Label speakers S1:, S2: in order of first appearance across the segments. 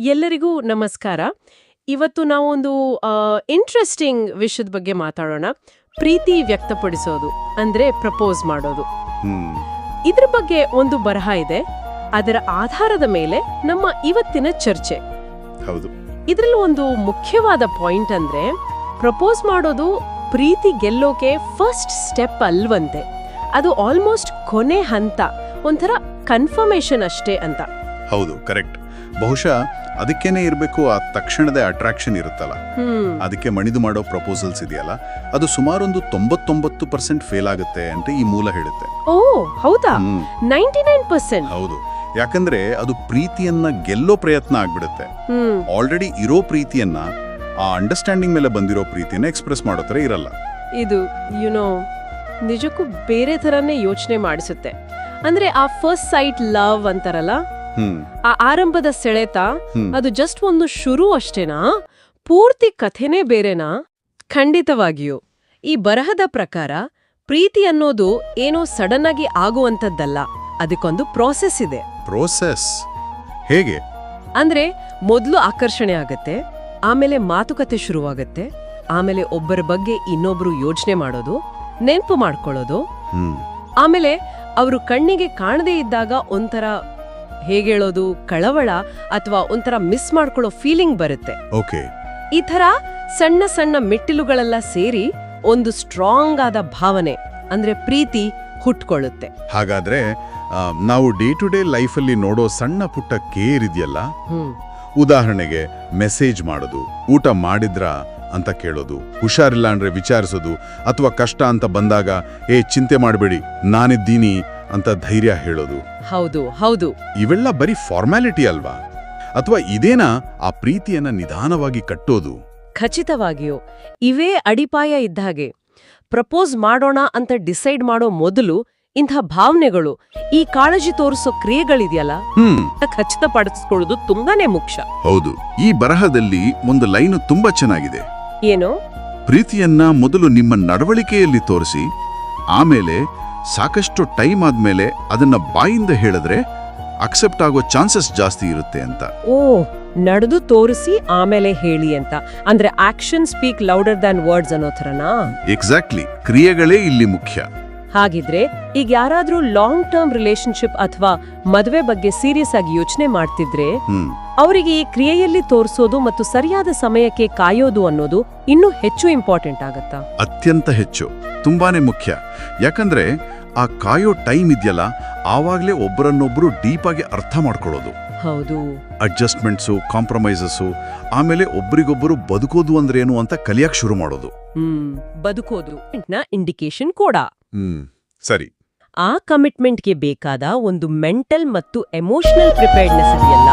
S1: ಎಲ್ಲರಿಗೂ ನಮಸ್ಕಾರ. ಇವತ್ತು ನಾವೊಂದು ಇಂಟ್ರೆಸ್ಟಿಂಗ್ ವಿಷಯದ ಬಗ್ಗೆ ಮಾತಾಡೋಣ. ಪ್ರೀತಿ ವ್ಯಕ್ತಪಡಿಸೋದು ಅಂದ್ರೆ ಪ್ರಪೋಸ್ ಮಾಡೋದು. ಇದ್ರ ಬಗ್ಗೆ ಒಂದು ಬರಹ ಇದೆ. ಅದರ ಆಧಾರದ ಮೇಲೆ ನಮ್ಮ ಇವತ್ತಿನ ಚರ್ಚೆ.
S2: ಹೌದು.
S1: ಇದರಲ್ಲಿ ಒಂದು ಮುಖ್ಯವಾದ ಪಾಯಿಂಟ್ ಅಂದ್ರೆ ಪ್ರಪೋಸ್ ಮಾಡೋದು ಪ್ರೀತಿ ಗೆಲ್ಲೋಕೆ ಫಸ್ಟ್ ಸ್ಟೆಪ್ ಅಲ್ವಂತೆ. ಅದು ಆಲ್ಮೋಸ್ಟ್ ಕೊನೆ ಹಂತ ಒಂಥರ ಕನ್ಫರ್ಮೇಶನ್ ಅಷ್ಟೇ ಅಂತ.
S2: ಹೌದು ಕರೆಕ್ಟ್ ಬಹುಶಃ ಅದಕ್ಕೇನೆ ಇರಬೇಕು ಆ ತಕ್ಷಣದ ಅಟ್ರಾಕ್ಷನ್ ಇರುತ್ತಲ್ಲ. ಅದಕ್ಕೆ ಮಣಿದು ಮಾಡೋ ಪ್ರಪೋಸಲ್ಸ್ ಇದೆಯಲ್ಲ ಅದು ಸುಮಾರೊಂದು ತೊಂಬತ್ತೊಂಬತ್ತು ಪರ್ಸೆಂಟ್ ಫೇಲ್ ಆಗುತ್ತೆ ಅಂತ ಈ ಮೂಲ ಹೇಳುತ್ತೆ.
S1: ಓ ಹೌದಾ?
S2: ಹೌದು. ಯಾಕಂದ್ರೆ ಅದು ಪ್ರೀತಿಯನ್ನ ಗೆಲ್ಲೋ ಪ್ರಯತ್ನ ಆಗ್ಬಿಡುತ್ತೆ. ಆಲ್ರೆಡಿ ಇರೋ ಪ್ರೀತಿಯನ್ನ ಆ ಅಂಡರ್ಸ್ಟ್ಯಾಂಡಿಂಗ್ ಮೇಲೆ ಬಂದಿರೋ ಪ್ರೀತಿಯನ್ನ ಎಕ್ಸ್ಪ್ರೆಸ್ ಮಾಡೋ ಥರ ಇರಲ್ಲ.
S1: ಇದು ಯುನೋ ನಿಜಕ್ಕೂ ಬೇರೆ ಥರನೇ ಯೋಚನೆ ಮಾಡಿಸುತ್ತೆ. ಅಂದ್ರೆ ಆ ಫಸ್ಟ್ ಸೈಟ್ ಲವ್ ಅಂತಾರಲ್ಲ ಆ ಆರಂಭದ ಸೆಳೆತ ಅದು ಜಸ್ಟ್ ಒಂದು ಶುರು ಅಷ್ಟೇನಾ? ಪೂರ್ತಿ ಕಥೆನೇ ಬೇರೆನಾ? ಖಂಡಿತವಾಗಿಯೂ. ಈ ಬರಹದ ಪ್ರಕಾರ ಪ್ರೀತಿ ಅನ್ನೋದು ಏನೋ ಸಡನ್ ಆಗಿ ಆಗುವಂತದ್ದಲ್ಲ ಅದಕ್ಕೊಂದು ಪ್ರೋಸೆಸ್ ಇದೆ.
S2: ಪ್ರೋಸೆಸ್ ಹೇಗೆ?
S1: ಅಂದ್ರೆ ಮೊದಲು ಆಕರ್ಷಣೆ ಆಗತ್ತೆ ಆಮೇಲೆ ಮಾತುಕತೆ ಶುರುವಾಗತ್ತೆ ಆಮೇಲೆ ಒಬ್ಬರ ಬಗ್ಗೆ ಇನ್ನೊಬ್ರು ಯೋಚನೆ ಮಾಡೋದು ನೆನಪು ಮಾಡ್ಕೊಳ್ಳೋದು
S2: ಹ್ಮ್.
S1: ಆಮೇಲೆ ಅವರು ಕಣ್ಣಿಗೆ ಕಾಣದೇ ಇದ್ದಾಗ ಒಂಥರ ಹೇಗೇಳೋದು ಕಳವಳ ಅಥವಾ ಒಂಥರ ಮಿಸ್ ಮಾಡ್ಕೊಳ್ಳೋ ಫೀಲಿಂಗ್ ಬರುತ್ತೆ.
S2: ಓಕೆ
S1: ಈ ಥರ ಸಣ್ಣ ಸಣ್ಣ ಮೆಟ್ಟಿಲುಗಳೆಲ್ಲ ಸೇರಿ ಒಂದು ಸ್ಟ್ರಾಂಗ್ ಆದ ಭಾವನೆ ಅಂದ್ರೆ ಪ್ರೀತಿ ಹುಟ್ಕೊಳ್ಳುತ್ತೆ.
S2: ಹಾಗಾದ್ರೆ ನಾವು ಡೇ ಟು ಡೇ ಲೈಫಲ್ಲಿ ನೋಡೋ ಸಣ್ಣ ಪುಟ್ಟ ಕೇರ್ ಇದೆಯಲ್ಲ? ಉದಾಹರಣೆಗೆ ಮೆಸೇಜ್ ಮಾಡೋದು ಊಟ ಮಾಡಿದ್ರ ಅಂತ ಕೇಳೋದು ಹುಷಾರಿಲ್ಲ ಅಂದ್ರೆ ವಿಚಾರಿಸೋದು ಅಥವಾ ಕಷ್ಟ ಅಂತ ಬಂದಾಗ ಏ ಚಿಂತೆ ಮಾಡಬೇಡಿ ನಾನಿದ್ದೀನಿ ಅಂತ ಧೈರ್ಯ ಹೇಳೋದು.
S1: ಹೌದು ಹೌದು.
S2: ಇವೆಲ್ಲ ಬರೀ ಫಾರ್ಮ್ಯಾಲಿಟಿ ಅಲ್ವಾ? ಅಥವಾ ಇದೇನಾ ಆ ಪ್ರೀತಿಯನ್ನ ನಿಧಾನವಾಗಿ ಕಟ್ಟೋದು?
S1: ಖಚಿತವಾಗಿಯೋ ಇವೇ ಅಡಿಪಾಯ ಇದ್ದ ಹಾಗೆ. ಪ್ರಪೋಸ್ ಮಾಡೋಣ ಅಂತ ಡಿಸೈಡ್ ಮಾಡೋ ಮೊದಲು ಇಂಥ ಭಾವನೆಗಳು ಈ ಕಾಳಜಿ ತೋರಿಸೋ ಕ್ರಿಯೆಗಳಿದೆಯಲ್ಲ?
S2: ಹ್ಮ್.
S1: ಖಚಿತಪಡಿಸ್ಕೊಳ್ಳೋದು ತುಂಬಾನೇ ಮುಖ್ಯ.
S2: ಹೌದು ಈ ಬರಹದಲ್ಲಿ ಒಂದು ಲೈನು ತುಂಬಾ ಚೆನ್ನಾಗಿದೆ.
S1: ಏನು?
S2: ಪ್ರೀತಿಯನ್ನ ಮೊದಲು ನಿಮ್ಮ ನಡವಳಿಕೆಯಲ್ಲಿ ತೋರಿಸಿ ಆಮೇಲೆ ಸಾಕಷ್ಟು ಟೈಮ್ ಆದ್ಮೇಲೆ ಅದನ್ನ ಬಾಯಿಂದ ಹೇಳಿದ್ರೆ ಅಕ್ಸೆಪ್ಟ್ ಆಗೋ ಚಾನ್ಸಸ್ ಜಾಸ್ತಿ ಇರುತ್ತೆ ಅಂತ.
S1: ಓ ನಡೆದು ತೋರಿಸಿ ಆಮೇಲೆ ಹೇಳಿ ಅಂತ. ಅಂದ್ರೆ action speak louder than words ಅನ್ನೋ ಥರನಾ?
S2: ಎಕ್ಸಾಕ್ಟ್ಲಿ ಕ್ರಿಯೆಗಳೇ ಇಲ್ಲಿ ಮುಖ್ಯ.
S1: ಹಾಗಿದ್ರೆ ಈಗ ಯಾರಾದ್ರೂ ಲಾಂಗ್ ಟರ್ಮ್ ರಿಲೇಶನ್ಶಿಪ್ ಅಥವಾ ಮದುವೆ ಬಗ್ಗೆ ಸೀರಿಯಸ್ ಆಗಿ ಯೋಚನೆ ಮಾಡ್ತಿದ್ರೆ ಅವರಿಗೆ ಈ ಕ್ರಿಯೆಯಲ್ಲಿ ತೋರಿಸೋದು ಮತ್ತು ಸರಿಯಾದ ಸಮಯಕ್ಕೆ ಕಾಯೋದು ಅನ್ನೋದು ಇನ್ನೂ ಹೆಚ್ಚು ಇಂಪಾರ್ಟೆಂಟ್ ಆಗತ್ತಾ?
S2: ಅತ್ಯಂತ ಹೆಚ್ಚು. ತುಂಬಾನೇ ಮುಖ್ಯ. ಯಾಕಂದ್ರೆ ಆ ಕಾಯೋ ಟೈಮ್ ಇದೆಯಲ್ಲ ಆವಾಗಲೇ ಒಬ್ಬರನ್ನೊಬ್ಬರು ಡೀಪ್ ಆಗಿ ಅರ್ಥ ಮಾಡ್ಕೊಳ್ಳೋದು.
S1: ಹೌದು.
S2: ಅಡ್ಜಸ್ಟ್ಮೆಂಟ್ಸು ಕಾಂಪ್ರಮೈಸಸ್ಸು ಆಮೇಲೆ ಒಬ್ರಿಗೊಬ್ಬರು ಬದುಕೋದು ಅಂದ್ರೇನು ಅಂತ ಕಲಿಯಕ್ ಶುರು ಮಾಡೋದು.
S1: ಬದುಕೋದು ನ ಇಂಡಿಕೇಶನ್ ಕೂಡ.
S2: ಹ್ಮ್ ಸರಿ.
S1: ಆ ಕಮಿಟ್ಮೆಂಟ್ಗೆ ಬೇಕಾದ ಒಂದು ಮೆಂಟಲ್ ಮತ್ತು ಎಮೋಷನಲ್ ಪ್ರಿಪೇರ್ಡ್ನೆಸ್ ಇದೆಯಲ್ಲ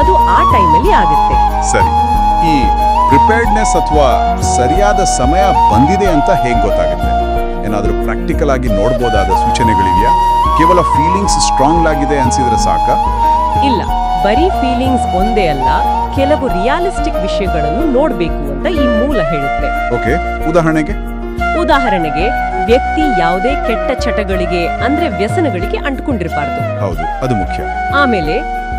S1: ಅದು ಆ ಟೈಮಲ್ಲಿ ಆಗುತ್ತೆ.
S2: ಸರಿ. ಈ ಪ್ರಿಪೇರ್ಡ್ನೆಸ್ ಅಥವಾ ಸರಿಯಾದ ಸಮಯ ಬಂದಿದೆ ಅಂತ ಹೇಗೆ ಗೊತ್ತಾಗುತ್ತೆ? ಏನಾದರೂ ಪ್ರಾಕ್ಟಿಕಲ್ ಆಗಿ ನೋಡ್ಬೋದಾದ ಸೂಚನೆಗಳಿವೆಯಾ? ಕೇವಲ ಫೀಲಿಂಗ್ಸ್ ಸ್ಟ್ರಾಂಗ್ ಆಗಿದೆ ಅನ್ಸಿದ್ರೆ ಸಾಕ?
S1: ಇಲ್ಲ ಬರೀ ಫೀಲಿಂಗ್ಸ್ ಒಂದೇ ಅಲ್ಲ ಕೆಲವು ರಿಯಾಲಿಸ್ಟಿಕ್ ವಿಷಯಗಳನ್ನು ನೋಡಬೇಕು ಅಂತ ಈ ಮೂಲ ಹೇಳುತ್ತೆ.
S2: ಓಕೆ ಉದಾಹರಣೆಗೆ?
S1: ಉದಾಹರಣೆಗೆ ವ್ಯಕ್ತಿ ಯಾವುದೇ ಕೆಟ್ಟ ಚಟಗಳಿಗೆ ಅಂದ್ರೆ ವ್ಯಸನಗಳಿಗೆ ಅಂಟ್ಕೊಂಡಿರಬಾರ್ದು.
S2: ಹೌದು ಅದು ಮುಖ್ಯ.
S1: ಆಮೇಲೆ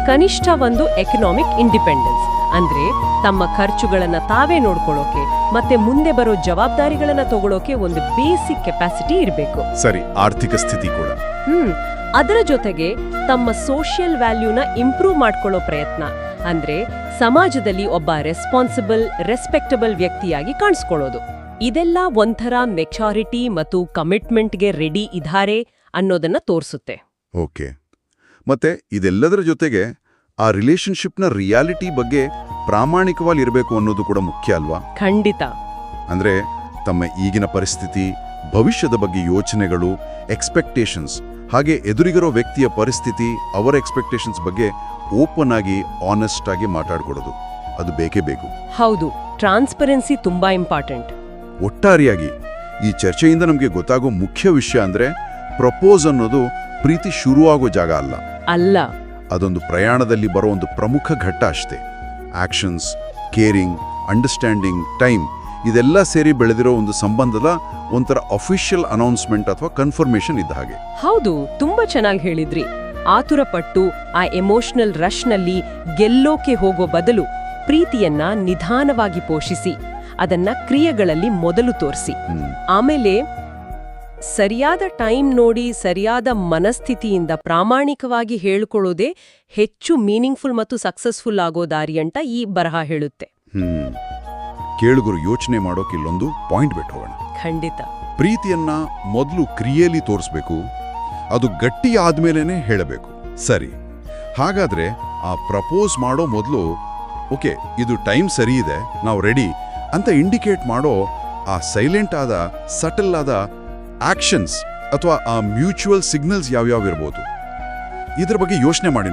S1: ಕನಿಷ್ಠ ಒಂದು ಎಕನಾಮಿಕ್ ಇಂಡಿಪೆಂಡೆನ್ಸ್ ಅಂದ್ರೆ ತಮ್ಮ ಖರ್ಚುಗಳನ್ನ ತಾವೇ ನೋಡ್ಕೊಳ್ಳೋಕೆ ಮತ್ತೆ ಮುಂದೆ ಬರೋ ಜವಾಬ್ದಾರಿಗಳನ್ನ ತಗೊಳ್ಳೋಕೆ ಒಂದು ಬೇಸಿಕ್ ಕೆಪಾಸಿಟಿ ಇರಬೇಕು.
S2: ಸರಿ ಆರ್ಥಿಕ ಸ್ಥಿತಿ ಕೂಡ.
S1: ಹ್ಮ್ ಅದರ ಜೊತೆಗೆ ತಮ್ಮ ಸೋಷಿಯಲ್ ವ್ಯಾಲ್ಯೂನ ಇಂಪ್ರೂವ್ ಮಾಡ್ಕೊಳ್ಳೋ ಪ್ರಯತ್ನ ಅಂದ್ರೆ ಸಮಾಜದಲ್ಲಿ ಒಬ್ಬ ರೆಸ್ಪಾನ್ಸಿಬಲ್ ರೆಸ್ಪೆಕ್ಟಬಲ್ ವ್ಯಕ್ತಿಯಾಗಿ ಕಾಣಿಸ್ಕೊಳ್ಳೋದು. ಇದೆಲ್ಲ ಒಂಥರ ಮೆಚಾರಿಟಿ ಮತ್ತು ಕಮಿಟ್ಮೆಂಟ್ಗೆ ರೆಡಿ ಇದ್ದಾರೆ ಅನ್ನೋದನ್ನ ತೋರಿಸುತ್ತೆ.
S2: ಓಕೆ. ಮತ್ತೆ ಇದೆಲ್ಲದರ ಜೊತೆಗೆ ಆ ರಿಲೇಶನ್ಶಿಪ್ನ ರಿಯಾಲಿಟಿ ಬಗ್ಗೆ ಪ್ರಾಮಾಣಿಕವಾಗಿ ಇರಬೇಕು ಅನ್ನೋದು ಕೂಡ ಮುಖ್ಯ ಅಲ್ವಾ?
S1: ಖಂಡಿತ.
S2: ಅಂದ್ರೆ ತಮ್ಮ ಈಗಿನ ಪರಿಸ್ಥಿತಿ ಭವಿಷ್ಯದ ಬಗ್ಗೆ ಯೋಚನೆಗಳು ಎಕ್ಸ್ಪೆಕ್ಟೇಷನ್ಸ್ ಹಾಗೆ ಎದುರಿಗಿರೋ ವ್ಯಕ್ತಿಯ ಪರಿಸ್ಥಿತಿ ಅವರ ಎಕ್ಸ್ಪೆಕ್ಟೇಷನ್ಸ್ ಬಗ್ಗೆ ಓಪನ್ ಆಗಿ ಆನೆಸ್ಟ್ ಆಗಿ ಮಾತಾಡ್ಕೊಡೋದು. ಅದು ಬೇಕೇ ಬೇಕು.
S1: ಹೌದು. ಟ್ರಾನ್ಸ್ಪರೆನ್ಸಿ ತುಂಬಾ ಇಂಪಾರ್ಟೆಂಟ್
S2: ಒಟ್ಟಾರೆಯಾಗಿ. ಈ ಚರ್ಚೆಯಿಂದ ನಮಗೆ ಗೊತ್ತಾಗೋ ಮುಖ್ಯ ವಿಷಯ ಅಂದ್ರೆ ಪ್ರಪೋಸ್ ಅನ್ನೋದು ಪ್ರೀತಿ ಶುರುವಾಗೋ ಜಾಗ ಅಲ್ಲ.
S1: ಅಲ್ಲ.
S2: ಅದೊಂದು ಪ್ರಯಾಣದಲ್ಲಿ ಬರೋ ಒಂದು ಪ್ರಮುಖ ಘಟ್ಟ ಅಷ್ಟೇ. ಆಕ್ಷನ್ಸ್ ಕೇರಿಂಗ್ ಅಂಡರ್ಸ್ಟ್ಯಾಂಡಿಂಗ್ ಟೈಮ್ ಇದೆಲ್ಲ ಸೇರಿ ಬೆಳೆದಿರೋ ಒಂದು ಸಂಬಂಧದ ಒಂಥರ ಅಫಿಷಿಯಲ್ ಅನೌನ್ಸ್ಮೆಂಟ್ ಅಥವಾ ಕನ್ಫರ್ಮೇಷನ್ ಇದ್ದ ಹಾಗೆ.
S1: ಹೌದು ತುಂಬಾ ಚೆನ್ನಾಗಿ ಹೇಳಿದ್ರಿ. ಆತುರ ಪಟ್ಟು ಆ ಎಮೋಷನಲ್ ರಶ್ನಲ್ಲಿ ಗೆಲ್ಲೋಕೆ ಹೋಗೋ ಬದಲು ಪ್ರೀತಿಯನ್ನ ನಿಧಾನವಾಗಿ ಪೋಷಿಸಿ. ಅದನ್ನ ಕ್ರಿಯೆಗಳಲ್ಲಿ ಮೊದಲು ತೋರಿಸಿ. ಆಮೇಲೆ ಸರಿಯಾದ ಟೈಮ್ ನೋಡಿ ಸರಿಯಾದ ಮನಸ್ಥಿತಿಯಿಂದ ಪ್ರಾಮಾಣಿಕವಾಗಿ ಹೇಳ್ಕೊಳ್ಳೋದೇ ಹೆಚ್ಚು ಮೀನಿಂಗ್ಫುಲ್ ಮತ್ತು ಸಕ್ಸಸ್ಫುಲ್ ಆಗೋ ದಾರಿ ಅಂತ ಈ ಬರಹ ಹೇಳುತ್ತೆ.
S2: ಕೇಳುಗರು ಯೋಚನೆ ಮಾಡೋಕೆ ಇಲ್ಲೊಂದು ಪಾಯಿಂಟ್ ಬಿಟ್ಟು ಹೋಗೋಣ.
S1: ಖಂಡಿತ.
S2: ಪ್ರೀತಿಯನ್ನ ಮೊದಲು ಕ್ರಿಯೆಯಲ್ಲಿ ತೋರಿಸ್ಬೇಕು ಅದು ಗಟ್ಟಿ ಆದ್ಮೇಲೆನೆ ಹೇಳಬೇಕು. ಸರಿ. ಹಾಗಾದ್ರೆ ಆ ಪ್ರಪೋಸ್ ಮಾಡೋ ಮೊದಲು ಓಕೆ ಇದು ಟೈಮ್ ಸರಿ ಇದೆ ನಾವು ರೆಡಿ ಅಂತ ಇಂಡಿಕೇಟ್ ಮಾಡೋ ಆ ಸೈಲೆಂಟ್ ಆದ, ಸಟಲ್ ಆದ ಆಕ್ಷನ್ಸ್ ಅಥವಾ ಆ ಮ್ಯೂಚುವಲ್ ಸಿಗ್ನಲ್ಸ್ ಯಾವ್ಯಾವ ಇರ್ಬೋದು. ಇದ್ರ ಬಗ್ಗೆ ಯೋಚನೆ ಮಾಡಿ